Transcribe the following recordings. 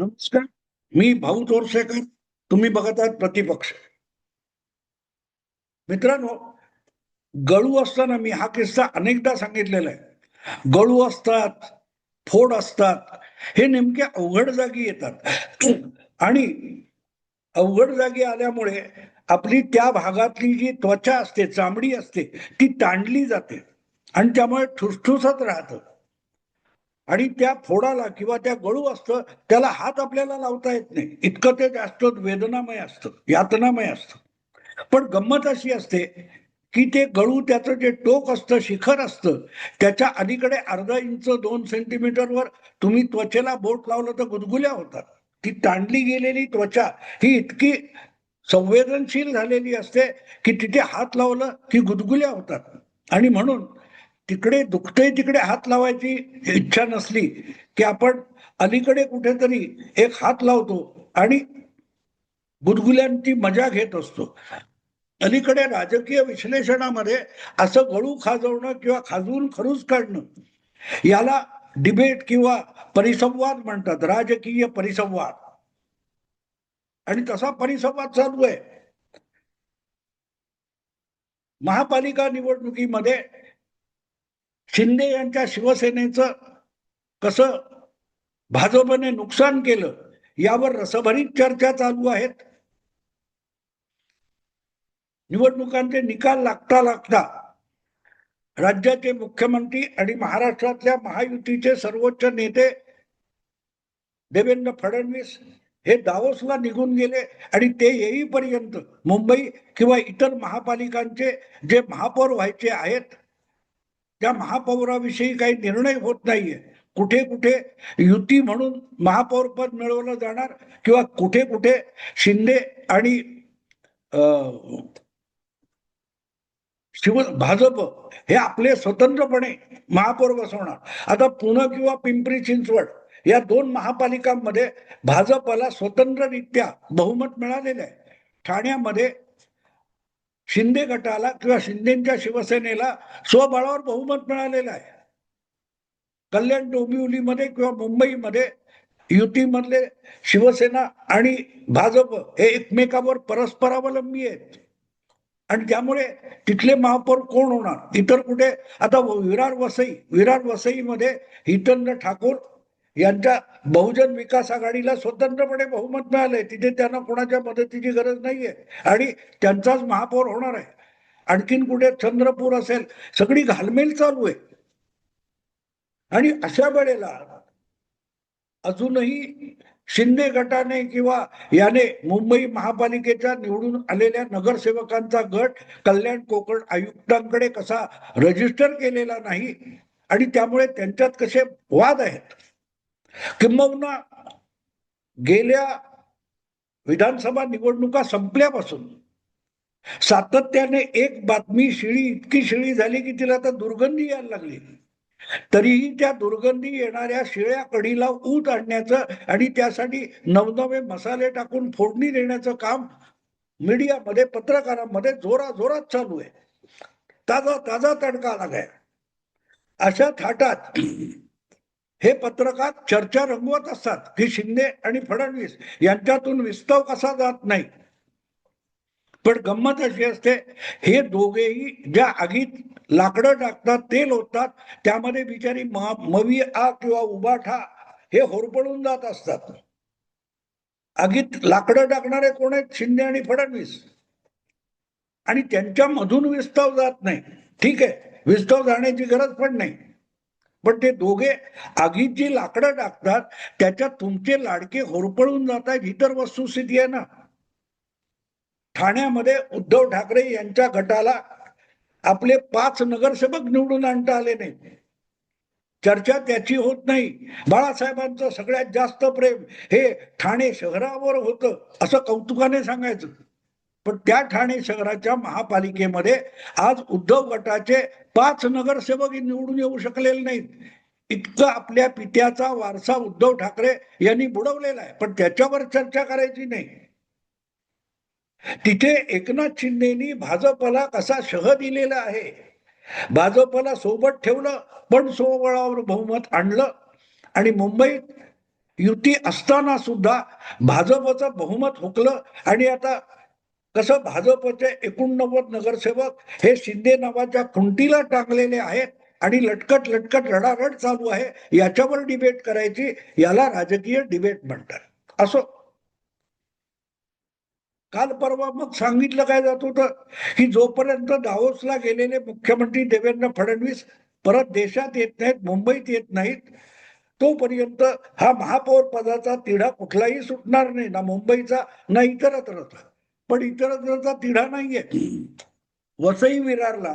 नमस्कार. मी भाऊ तोरसेकर तुम्ही बघत आहात प्रतिपक्ष. मित्रांनो गळू असताना मी हा किस्सा अनेकदा सांगितलेला आहे. गळू असतात फोड असतात हे नेमके अवघड जागी येतात. आणि अवघड जागी आल्यामुळे आपली त्या भागातली जी त्वचा असते चामडी असते ती ताणली जाते. आणि त्यामुळे ठुसठुसत राहतं. आणि त्या फोडाला किंवा त्या गळू असतं त्याला हात आपल्याला लावता येत नाही. इतकं ते जास्त वेदनामय असतं यातनामय असतं. पण गंमत अशी असते की ते गळू त्याचं जे टोक असतं शिखर असतं त्याच्या अलीकडे अर्धा इंच दोन सेंटीमीटरवर तुम्ही त्वचेला बोट लावलं तर गुदगुल्या होतात. ती ताणली गेलेली त्वचा ही इतकी संवेदनशील झालेली असते की तिथे हात लावलं की गुदगुल्या होतात. आणि म्हणून तिकडे दुखते तिकडे हात लावायची इच्छा नसली की आपण अलीकडे कुठेतरी एक हात लावतो आणि गुदगुल्यांची मजा घेत असतो. अलीकडे राजकीय विश्लेषणामध्ये असं गळू खाजवणं किंवा खाजवून खरूच काढणं याला डिबेट किंवा परिसंवाद म्हणतात राजकीय परिसंवाद. आणि तसा परिसंवाद चालू आहे. महापालिका निवडणुकीमध्ये शिंदे यांच्या शिवसेनेचं कसं भाजपने नुकसान केलं यावर रसभरीत चर्चा चालू आहेत. निवडणुकांचे निकाल लागता लागता राज्याचे मुख्यमंत्री आणि महाराष्ट्रातल्या महायुतीचे सर्वोच्च नेते देवेंद्र फडणवीस हे दावोसला निघून गेले आणि ते येईपर्यंत मुंबई किंवा इतर महापालिकांचे जे महापौर व्हायचे आहेत त्या महापौराविषयी काही निर्णय होत नाहीये. कुठे कुठे युती म्हणून महापौरपद मिळवलं जाणार किंवा कुठे कुठे शिंदे आणि शिव भाजप हे आपले स्वतंत्रपणे महापौर बसवणार. आता पुणे किंवा पिंपरी चिंचवड या दोन महापालिकांमध्ये भाजपला स्वतंत्ररित्या बहुमत मिळालेलं आहे. ठाण्यामध्ये शिंदे गटाला किंवा शिंदेच्या शिवसेनेला स्वबळावर बहुमत मिळालेलं आहे. कल्याण डोंबिवलीमध्ये किंवा मुंबईमध्ये युतीमधले शिवसेना आणि भाजप हे एकमेकावर परस्परावलंबी आहेत. आणि त्यामुळे तिथले महापौर कोण होणार? इतर कुठे? आता विरार वसई विरार वसईमध्ये हितेंद्र ठाकूर यांच्या बहुजन विकास आघाडीला स्वतंत्रपणे बहुमत मिळालंय. तिथे त्यांना कोणाच्या मदतीची गरज नाहीये. आणि त्यांचाच महापौर होणार आहे. आणखीन कुठे चंद्रपूर असेल सगळी घालमेल चालू आहे. आणि अशा वेळेला अजूनही शिंदे गटाने किंवा याने मुंबई महापालिकेच्या निवडून आलेल्या नगरसेवकांचा गट कल्याण कोकण आयुक्तांकडे कसा रजिस्टर केलेला नाही आणि त्यामुळे त्यांच्यात कसे वाद आहेत? किंबहुना गेल्या विधानसभा निवडणुका संपल्यापासून सातत्याने एक बातमी शिळी इतकी शिळी झाली की तिला आता दुर्गंधी यायला लागली. तरीही त्या दुर्गंधी येणाऱ्या शिळ्या कढीला ऊत आणण्याचं आणि त्यासाठी नवनवे मसाले टाकून फोडणी देण्याचं काम मीडियामध्ये पत्रकारांमध्ये जोरा जोरात चालू आहे. ताजा ताजा तडका लागाय अशा थाटात हे पत्रकार चर्चा रंगवत असतात की शिंदे आणि फडणवीस यांच्यातून विस्तव कसा जात नाही. पण गंमत अशी असते हे दोघेही ज्या आगीत लाकडं टाकतात तेल होतात त्यामध्ये बिचारी मवी आ किंवा उबाठा हे होरपळून जात असतात. आगीत लाकडं टाकणारे कोण आहेत? शिंदे आणि फडणवीस. आणि त्यांच्या मधून विस्तव जात नाही. ठीक आहे विस्तव जाण्याची गरज पण नाही. पण ते दोघे आगीत जी लाकडं टाकतात त्याच्यात तुमचे लाडके होरपळून जात आहेत ही तर वस्तुस्थिती आहे ना. ठाण्यामध्ये उद्धव ठाकरे यांच्या गटाला आपले पाच नगरसेवक निवडून आणता आले नाही. चर्चा त्याची होत नाही. बाळासाहेबांचं सगळ्यात जास्त प्रेम हे ठाणे शहरावर होतं असं कौतुकाने सांगायचं. पण त्या ठाणे शहराच्या महापालिकेमध्ये आज उद्धव गटाचे पाच नगरसेवक निवडून येऊ शकलेले नाहीत. इतकं आपल्या पित्याचा वारसा उद्धव ठाकरे यांनी बुडवलेला आहे. पण त्याच्यावर चर्चा करायची नाही. तिथे एकनाथ शिंदेनी भाजपला कसा शह दिलेला आहे? भाजपला सोबत ठेवलं पण सोबळावर बहुमत आणलं. आणि मुंबईत युती असताना सुद्धा भाजपचं बहुमत हुकलं. आणि आता कसं भाजपचे एकोणनव्वद नगरसेवक हे शिंदे नावाच्या खुंटीला टांगलेले आहेत आणि लटकट लटकट रडारड चालू आहे याच्यावर डिबेट करायची याला राजकीय डिबेट म्हणतात. असो. काल परवा मग सांगितलं काय जात होतं? की जोपर्यंत दावोसला गेलेले मुख्यमंत्री देवेंद्र फडणवीस परत देशात येत नाहीत मुंबईत येत नाहीत तोपर्यंत हा महापौर पदाचा तिढा कुठलाही सुटणार नाही ना मुंबईचा ना इतरत्रचा. पण इतरत्रचा तिढा नाहीये. वसई विरारला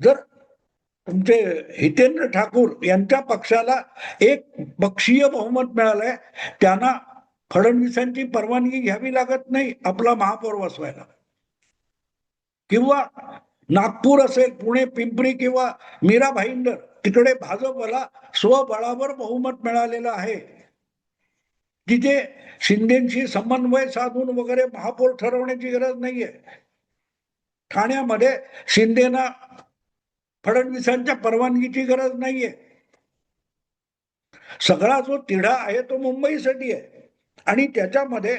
जर तुमचे हितेंद्र ठाकूर यांच्या पक्षाला एक पक्षीय बहुमत मिळालंय त्यांना फडणवीसांची परवानगी घ्यावी लागत नाही आपला महापौर वसवायला. किंवा नागपूर असेल पुणे पिंपरी किंवा मीरा भाईंदर तिकडे भाजपला स्वबळावर बहुमत मिळालेलं आहे. तिथे शिंदेशी समन्वय साधून वगैरे महापौर ठरवण्याची गरज नाहीये. ठाण्यामध्ये शिंदेना फडणवीसांच्या परवानगीची गरज नाहीये. सगळा जो तिढा आहे तो मुंबईसाठी आहे. आणि त्याच्यामध्ये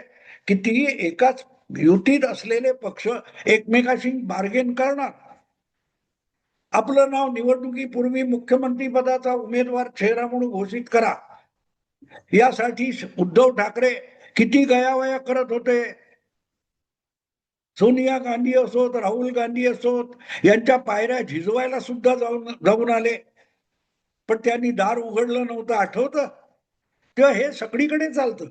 कितीही एकाच युतीत असलेले पक्ष एकमेकाशी बार्गेन करणार. आपलं नाव निवडणुकीपूर्वी मुख्यमंत्री पदाचा उमेदवार चेहरा म्हणून घोषित करा. यासाठी उद्धव ठाकरे किती गयावया करत होते. सोनिया गांधी असोत राहुल गांधी असोत यांच्या पायऱ्या झिजवायला सुद्धा जाऊन जाऊन आले. पण त्यांनी दार उघडलं नव्हतं. आठवतं? तेव्हा हे सगळीकडे चालतं.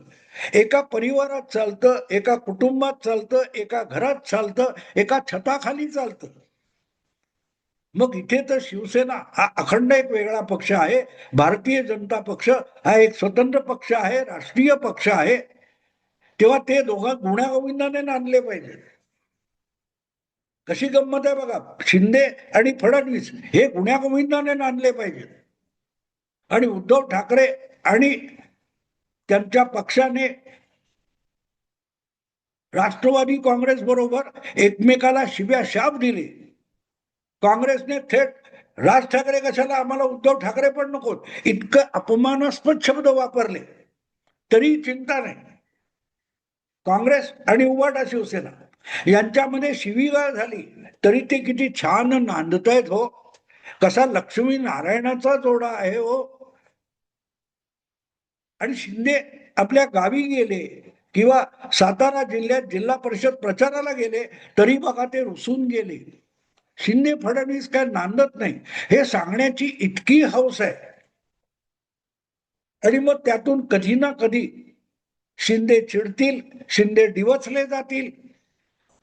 एका परिवारात चालतं एका कुटुंबात चालतं एका घरात चालतं एका छताखाली चालतं. मग इथे तर शिवसेना हा अखंड एक वेगळा पक्ष आहे. भारतीय जनता पक्ष हा एक स्वतंत्र पक्ष आहे राष्ट्रीय पक्ष आहे. तेव्हा ते दोघं गुण्यागोविंदाने नांदले पाहिजे. कशी गंमत आहे बघा शिंदे आणि फडणवीस हे गुण्यागोविंदाने नांदले पाहिजे. आणि उद्धव ठाकरे आणि त्यांच्या पक्षाने राष्ट्रवादी काँग्रेस बरोबर एकमेकाला शिव्या शाप दिली. काँग्रेसने थेट राज ठाकरे कशाला आम्हाला उद्धव ठाकरे पण नको इतकं अपमानास्पद शब्द वापरले. तरी चिंता नाही. काँग्रेस आणि उवाटा शिवसेना यांच्यामध्ये शिवीगाळ झाली. तरी ते किती छान नांदतायत हो. कसा लक्ष्मी नारायणाचा जोडा आहे हो. आणि शिंदे आपल्या गावी गेले किंवा सातारा जिल्ह्यात जिल्हा परिषद प्रचाराला गेले तरी बघा ते रुसून गेले. शिंदे फडणवीस काय नांदत नाही. हे सांगण्याची इतकी हौस आहे. आणि मग त्यातून कधी ना कधी शिंदे चिडतील शिंदे डिवचले जातील.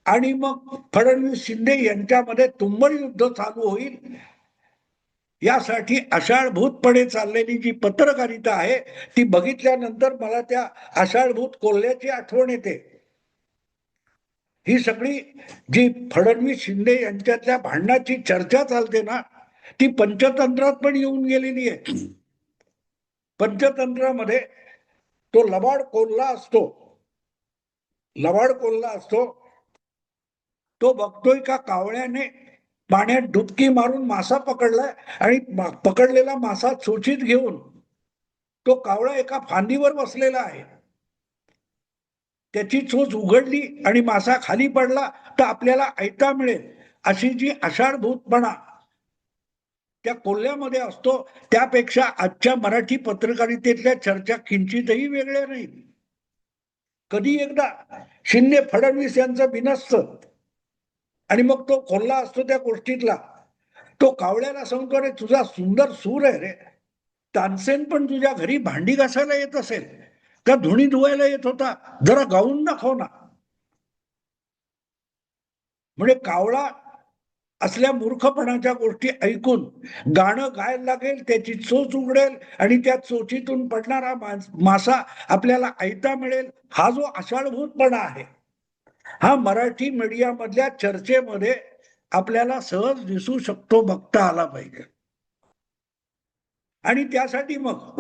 आणि मग फडणवीस शिंदे यांच्यामध्ये तुंबळ युद्ध चालू होईल. यासाठी आषाढभूतपणे चाललेली जी पत्रकारिता आहे ती बघितल्यानंतर मला त्या आषाढभूत कोल्ह्याची आठवण येते. ही सगळी जी फडणवीस शिंदे यांच्यातल्या भांडणाची चर्चा चालते ना ती पंचतंत्रात पण येऊन गेलेली आहे. पंचतंत्रामध्ये तो लबाड कोल्हा असतो. लबाड कोल्हा असतो. तो बघतोय का कावळ्याने पाण्यात डुबकी मारून मासा पकडलाय आणि पकडलेला मासा चोचीत घेऊन तो कावळा एका फांदीवर बसलेला आहे. त्याची चोच उघडली आणि मासा खाली पडला तर आपल्याला ऐता मिळेल. अशी जी आषाढभूतपणा त्या कोल्ह्यामध्ये असतो त्यापेक्षा आजच्या मराठी पत्रकारितेतल्या चर्चा किंचितही वेगळ्या नाहीत कधी एकदा शिंदे फडणवीस यांचं बिनस्त आणि मग तो कोल्हा असतो त्या गोष्टीतला. तो कावळ्याला सांगतो रे तुझा सुंदर सूर आहे रे. तानसेन पण तुझ्या घरी भांडी घासायला येत असेल. का धुणी धुवायला येत होता. जरा गाऊन दाखव ना. म्हणजे कावळा असल्या मूर्खपणाच्या गोष्टी ऐकून गाणं गायला लागेल त्याची चोच उघडेल आणि त्या चोचीतून पडणारा मासा आपल्याला ऐता मिळेल. हा जो आषाढभूतपणा आहे हा मराठी मीडियामधल्या चर्चेमध्ये आपल्याला सहज दिसू शकतो बघता आला पाहिजे. आणि त्यासाठी मग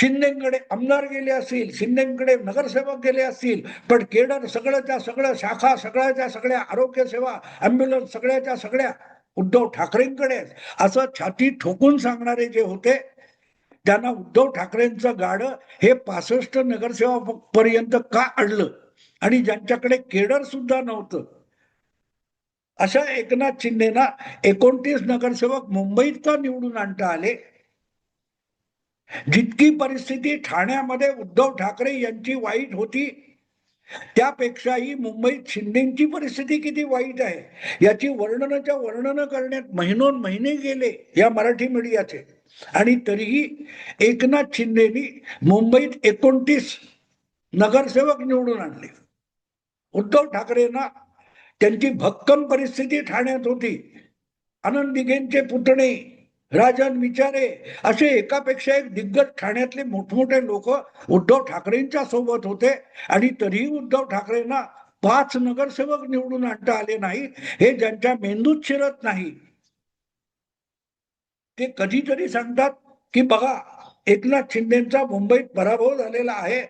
शिंदेकडे आमदार गेले असतील शिंदेकडे नगरसेवक गेले असतील पण केडर सगळ्याच्या सगळं शाखा सगळ्याच्या सगळ्या आरोग्य सेवा अँब्युलन्स सगळ्याच्या सगळ्या उद्धव ठाकरेंकडे असं छाती ठोकून सांगणारे जे होते त्यांना उद्धव ठाकरेंचं गाडं हे पासष्ट नगरसेवा पर्यंत का अडलं? आणि ज्यांच्याकडे केडर सुद्धा नव्हतं. अशा एकनाथ शिंदेना एकोणतीस नगरसेवक मुंबईत का निवडून आणता आले? जितकी परिस्थिती ठाण्यामध्ये उद्धव ठाकरे यांची वाईट होती त्यापेक्षाही मुंबईत शिंदेची परिस्थिती किती वाईट आहे याची वर्णनाच्या वर्णन करण्यात महिनोन महिने गेले या मराठी मीडियाचे. आणि तरीही एकनाथ शिंदेनी मुंबईत एकोणतीस नगरसेवक निवडून आणले. उद्धव ठाकरेंना त्यांची भक्कम परिस्थिती ठाण्यात होती. आनंद दिघेंचे पुतणे राजन विचारे असे एकापेक्षा एक दिग्गज ठाण्यातले मोठमोठे लोक उद्धव ठाकरेंच्या सोबत होते. आणि तरीही उद्धव ठाकरेंना पाच नगरसेवक निवडून आणता आले नाही हे ज्यांच्या मेंदूत शिरत नाही. ते कधीतरी सांगतात की बघा एकनाथ शिंदेचा मुंबईत पराभव झालेला आहे.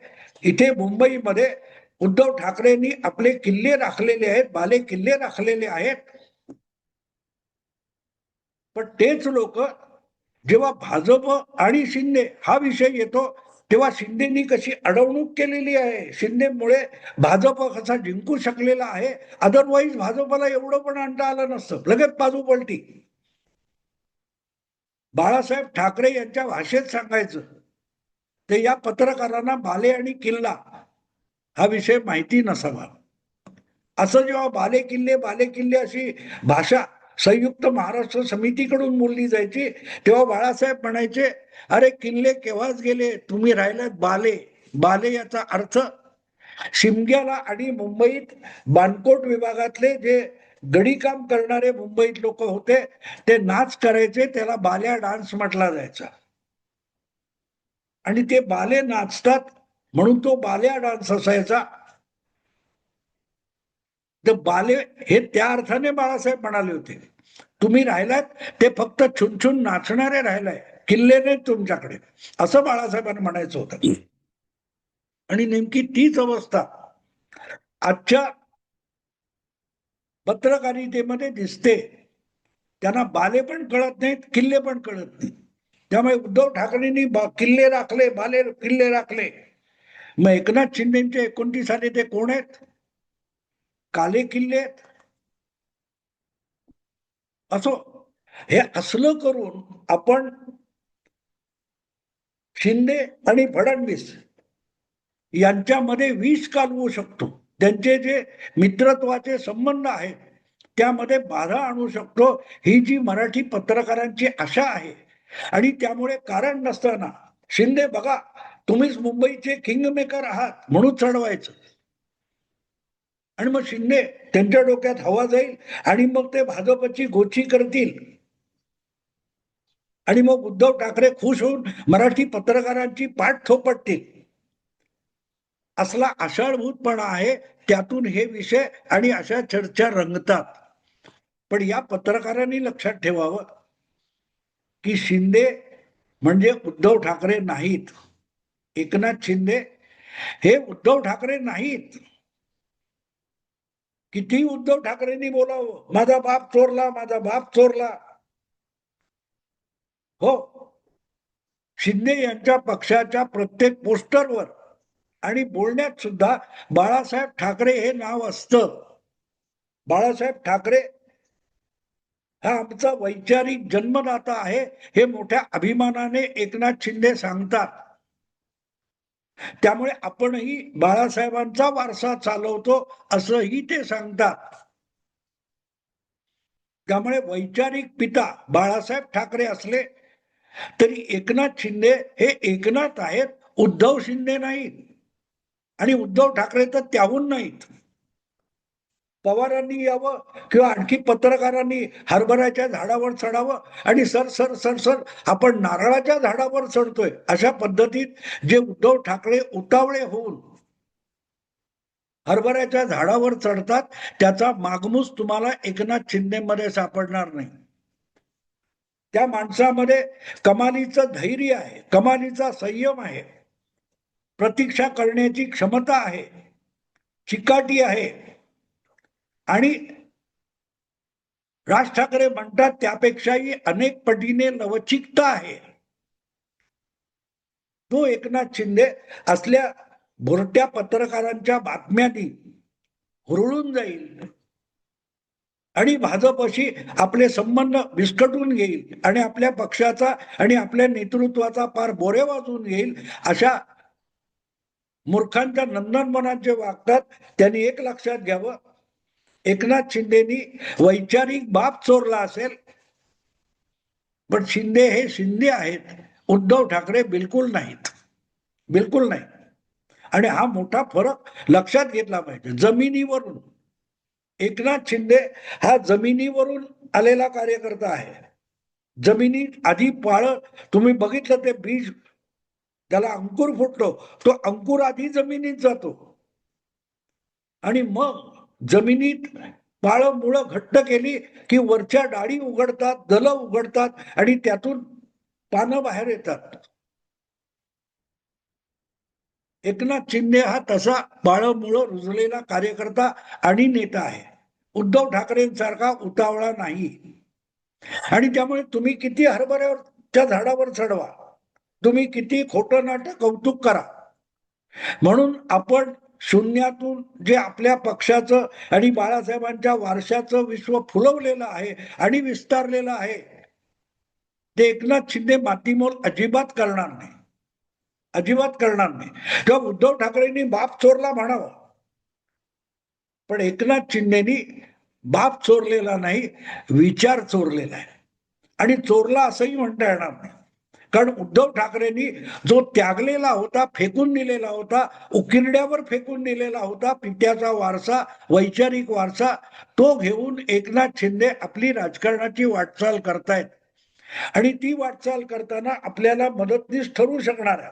इथे मुंबईमध्ये उद्धव ठाकरेंनी आपले किल्ले राखलेले आहेत बाले किल्ले राखलेले आहेत. पण तेच लोक जेव्हा भाजप आणि शिंदे हा विषय येतो तेव्हा शिंदेनी कशी अडवणूक केलेली आहे? शिंदेमुळे भाजप कसा जिंकू शकलेला आहे? अदरवाईज भाजपला एवढं पण आणता आलं नसतं. लगेच बाजू पलटी. बाळासाहेब ठाकरे यांच्या भाषेत सांगायचं ते या पत्रकारांना बाले आणि किल्ला हा विषय माहिती नसावा. असं जेव्हा बाले किल्ले बाले किल्ले अशी भाषा संयुक्त महाराष्ट्र समितीकडून बोलली जायची. तेव्हा बाळासाहेब म्हणायचे अरे किल्ले केव्हाच गेले? तुम्ही राहिलात बाले. बाले याचा अर्थ शिमग्याला आणि मुंबईत बाणकोट विभागातले जे गडी काम करणारे मुंबईत लोक होते ते नाच करायचे त्याला बाल्या डान्स म्हटला जायचा. आणि ते बाले नाचतात म्हणून तो बाल्या डान्स असायचा. तर बाले हे त्या अर्थाने बाळासाहेब म्हणाले होते. तुम्ही राहिलात ते फक्त छुनछुन नाचणारे राहिलाय किल्ले नाहीत तुमच्याकडे. असं बाळासाहेबांना म्हणायचं होतं. आणि नेमकी तीच अवस्था आजच्या पत्रकारितेमध्ये दिसते. त्यांना बाले पण कळत नाहीत किल्ले पण कळत नाहीत. त्यामुळे उद्धव ठाकरेंनी बा- किल्ले राखले बाले किल्ले राखले. मग एकनाथ शिंदेचे एकोणतीस आले ते कोण आहेत? काले किल्ले असो हे असलं करून आपण शिंदे आणि फडणवीस यांच्यामध्ये विष कालवू शकतो. त्यांचे जे मित्रत्वाचे संबंध आहेत त्यामध्ये बाधा आणू शकतो. ही जी मराठी पत्रकारांची आशा आहे आणि त्यामुळे कारण नसताना शिंदे बघा तुम्हीच मुंबईचे किंगमेकर आहात म्हणून चढवायचं. आणि मग शिंदे त्यांच्या डोक्यात हवा जाईल आणि मग ते भाजपची गोची करतील. आणि मग उद्धव ठाकरे खुश होऊन मराठी पत्रकारांची पाठ थोपटतील. असला आषाढभूतपणा आहे त्यातून हे विषय आणि अशा चर्चा रंगतात. पण या पत्रकारांनी लक्षात ठेवावं की शिंदे म्हणजे उद्धव ठाकरे नाहीत. एकनाथ शिंदे हे उद्धव ठाकरे नाहीत. किती उद्धव ठाकरेंनी बोलावं माझा बाप चोरला माझा बाप चोरला. हो. शिंदे यांच्या पक्षाच्या प्रत्येक पोस्टरवर आणि बोलण्यात सुद्धा बाळासाहेब ठाकरे हे नाव असतं. बाळासाहेब ठाकरे हा आमचा वैचारिक जन्मदाता आहे हे मोठ्या अभिमानाने एकनाथ शिंदे सांगतात. त्यामुळे आपणही बाळासाहेबांचा वारसा चालवतो असंही ते सांगतात. त्यामुळे वैचारिक पिता बाळासाहेब ठाकरे असले तरी एकनाथ शिंदे हे एकनाथ आहेत उद्धव शिंदे नाहीत. आणि उद्धव ठाकरे तर त्याहून नाहीत. पवारांनी यावं किंवा आणखी पत्रकारांनी हरभऱ्याच्या झाडावर चढावं आणि सर सर सर सर आपण नारळाच्या झाडावर चढतोय अशा पद्धतीत जे उद्धव ठाकरे उतावळे होऊन हरभऱ्याच्या झाडावर चढतात त्याचा मागमूस तुम्हाला एकनाथ शिंदेमध्ये सापडणार नाही. त्या माणसामध्ये कमालीचं धैर्य आहे कमालीचा संयम आहे प्रतीक्षा करण्याची क्षमता आहे चिकाटी आहे आणि राज ठाकरे म्हणतात त्यापेक्षाही अनेक पटीने लवचिकता आहे. तो एकनाथ शिंदे असल्या भोरट्या पत्रकारांच्या बातम्यांनी हुरळून जाईल आणि भाजपशी आपले संबंध विस्कटून घेईल आणि आपल्या पक्षाचा आणि आपल्या नेतृत्वाचा पार बोरे वाजवून घेईल अशा मूर्खांच्या नंदनवनात जे वागतात त्यांनी एक लक्षात घ्यावं एकनाथ शिंदेनी वैचारिक बाप चोरला असेल पण शिंदे हे शिंदे आहेत उद्धव ठाकरे बिलकुल नाहीत. बिलकुल नाही. आणि हा मोठा फरक लक्षात घेतला पाहिजे. जमिनीवरून. एकनाथ शिंदे हा जमिनीवरून आलेला कार्यकर्ता आहे. जमिनीत आधी पाळ तुम्ही बघितलं ते बीज त्याला अंकुर फुटतो तो अंकुर आधी जमिनीत जातो. आणि मग जमिनीत पाळ मुळं घट्ट केली की वरच्या डाळी उघडतात दल उघडतात आणि त्यातून पानं बाहेर येतात. एकनाथ शिंदे हा तसा बाळमुळं रुजलेला कार्यकर्ता आणि नेता आहे. उद्धव ठाकरेंसारखा उतावळा नाही. आणि त्यामुळे तुम्ही किती हरभऱ्यावरच्या झाडावर चढवा तुम्ही किती खोटं नाटक कौतुक करा. म्हणून आपण शून्यातून जे आपल्या पक्षाचं आणि बाळासाहेबांच्या वारशाचं विश्व फुलवलेलं आहे आणि विस्तारलेलं आहे ते एकनाथ शिंदे मातीमोल अजिबात करणार नाही. अजिबात करणार नाही. तेव्हा उद्धव ठाकरेंनी बाप चोरला म्हणावं. पण एकनाथ शिंदेनी बाप चोरलेला नाही विचार चोरलेला आहे. आणि चोरला असंही म्हणता येणार नाही. कारण उद्धव ठाकरेंनी जो त्यागलेला होता फेकून दिलेला होता उकिरड्यावर फेकून दिलेला होता पित्याचा वारसा वैचारिक वारसा तो घेऊन एकनाथ शिंदे आपली राजकारणाची वाटचाल करतायत. आणि ती वाटचाल करताना आपल्याला मदतनीस ठरू शकणाऱ्या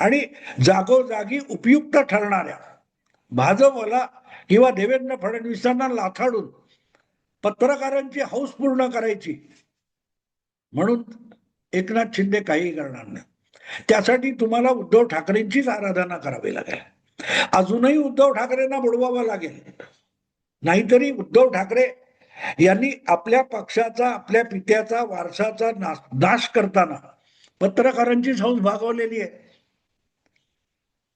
आणि जागोजागी उपयुक्त ठरणाऱ्या भाजपला किंवा देवेंद्र फडणवीसांना लाथाडून पत्रकारांची हौस पूर्ण करायची. म्हणून एकनाथ शिंदे काही करणार नाही. त्यासाठी तुम्हाला उद्धव ठाकरेंचीच आराधना करावी लागेल. अजूनही उद्धव ठाकरेंना बुडवावं लागेल. नाहीतरी उद्धव ठाकरे यांनी आपल्या पक्षाचा आपल्या पित्याचा वारसाचा नाश नाश करताना पत्रकारांची संस भागवलेली आहे.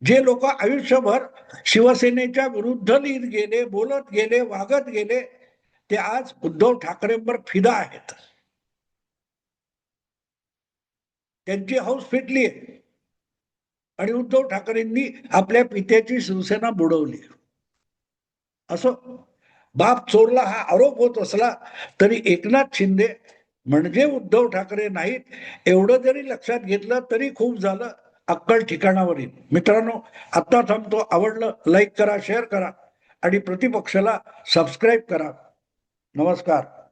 जे लोक आयुष्यभर शिवसेनेच्या विरुद्ध लिहित गेले बोलत गेले वागत गेले ते आज उद्धव ठाकरेंवर फिदा आहेत. त्यांची हौस फिटली आहे. आणि उद्धव ठाकरेंनी आपल्या पित्याची शिवसेना बुडवली असं बाप चोरला हा आरोप होत असला तरी एकनाथ शिंदे म्हणजे उद्धव ठाकरे नाहीत एवढं जरी लक्षात घेतलं तरी खूप झालं अक्कल ठिकाणावर येईल मित्रांनो आत्ता थांबतो आवडलं लाईक करा शेअर करा आणि प्रतिपक्षाला सबस्क्राईब करा. नमस्कार.